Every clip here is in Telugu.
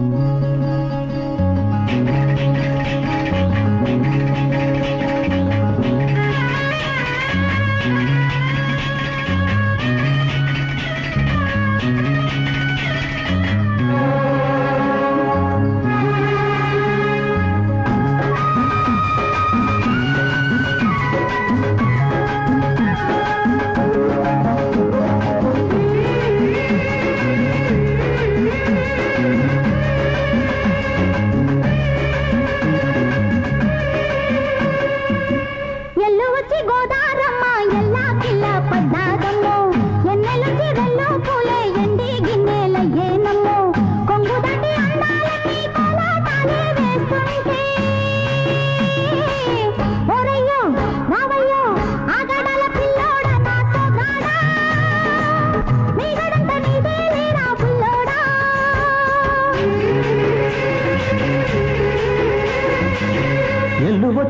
ఎల్లు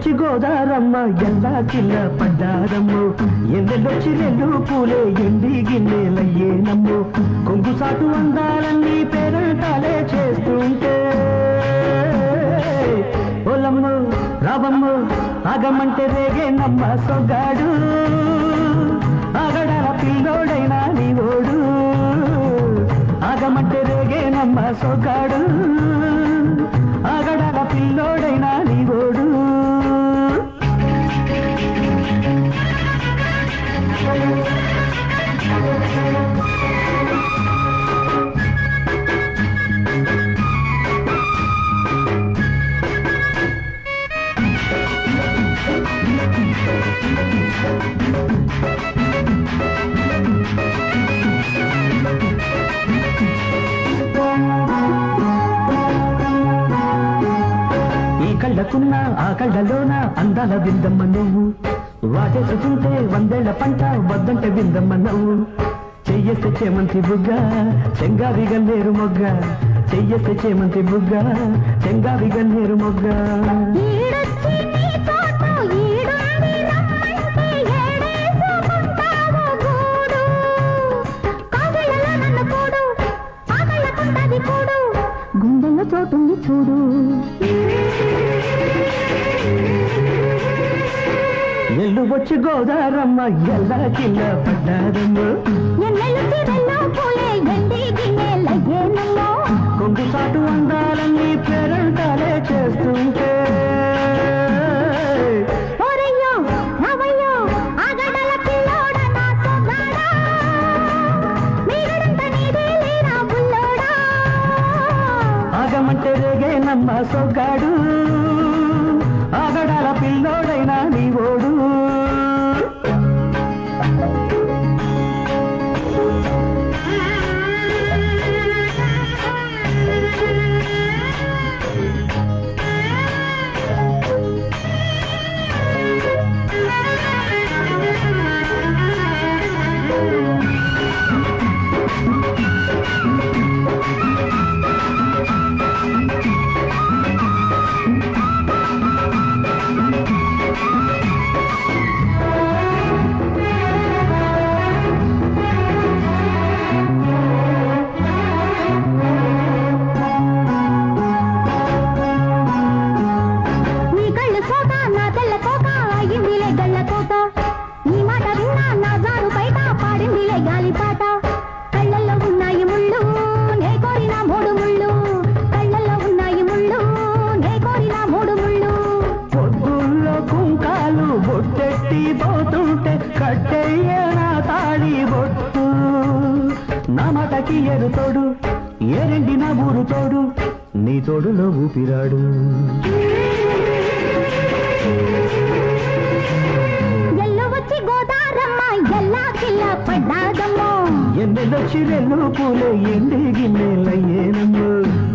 ఎల్లు వచ్చి గోదారమ్మ ఎల్లా కిల్ల పడ్డారమ్ము. ఎన్నెల్లొచ్చి నెల్లు పూలే ఎండి గిన్నెలయ్యే నమ్ము. కొంగు సాటు అందాలన్నీ పేరంటాలే చేస్తుంటే. పొలమ్ము రావమ్ము ఆగమంటే రేగే నమ్మ సొగాడు ఆగడాల పిల్లోడైనా నీ ఓడు ఆగమంటే రేగే నమ్మ సొగాడు ఆగడాల పిల్లోడైనా నీ ఓడు ఈ ఆ కళ్ళలోన అందాల విందమ్మ నువ్వు. వాటేసుకుంటే వందేళ్ళ పంట వద్దంటే విందమ్మ నువ్వు. చెయ్యేస్తే చేమంతి బుగ్గ చెంగావి గన్నేరు మొగ్గ. చెయ్యేస్తే చేమంతి బుగ్గ చెంగావి గన్నేరు మొగ్గ. ఈడొచ్చి నీ చూడు. వచ్చి గోదారమ్మ ఎల్లా కిల్ల పడ్డారమ్మ. కొంగు సాటు అందాలన్నీ పేరంటాలే చేస్తుంటే. ఆగమంటే సొగ్గాడు. ఆగడాల పిల్లోడైనా నీ నా మాటకి ఎరు తోడు ఏరెండి నా ఊరు తోడు నీ తోడులో ఊపిరాడు. ఎల్లు వచ్చి గోదారమ్మ ఎల్లా కిల్ల పడ్డాదమ్మో. ఎన్నెలొచ్చి రెల్లు పూలే ఎండి గిన్నెలయ్యేనమ్ము.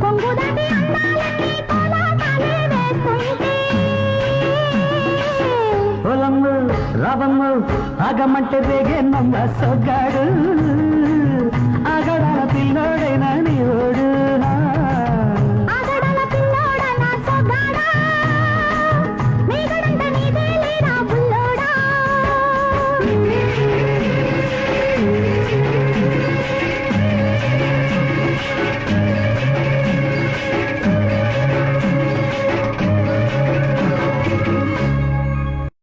కొంగు దాటి అందాలన్నీ కోలాటాలే వేస్తుంటే పాపమ్మ ఆగమంటే రేగే నమ్మ సొగ్గాడు ఆగడాల పిల్లోడైనా నీవోడు నా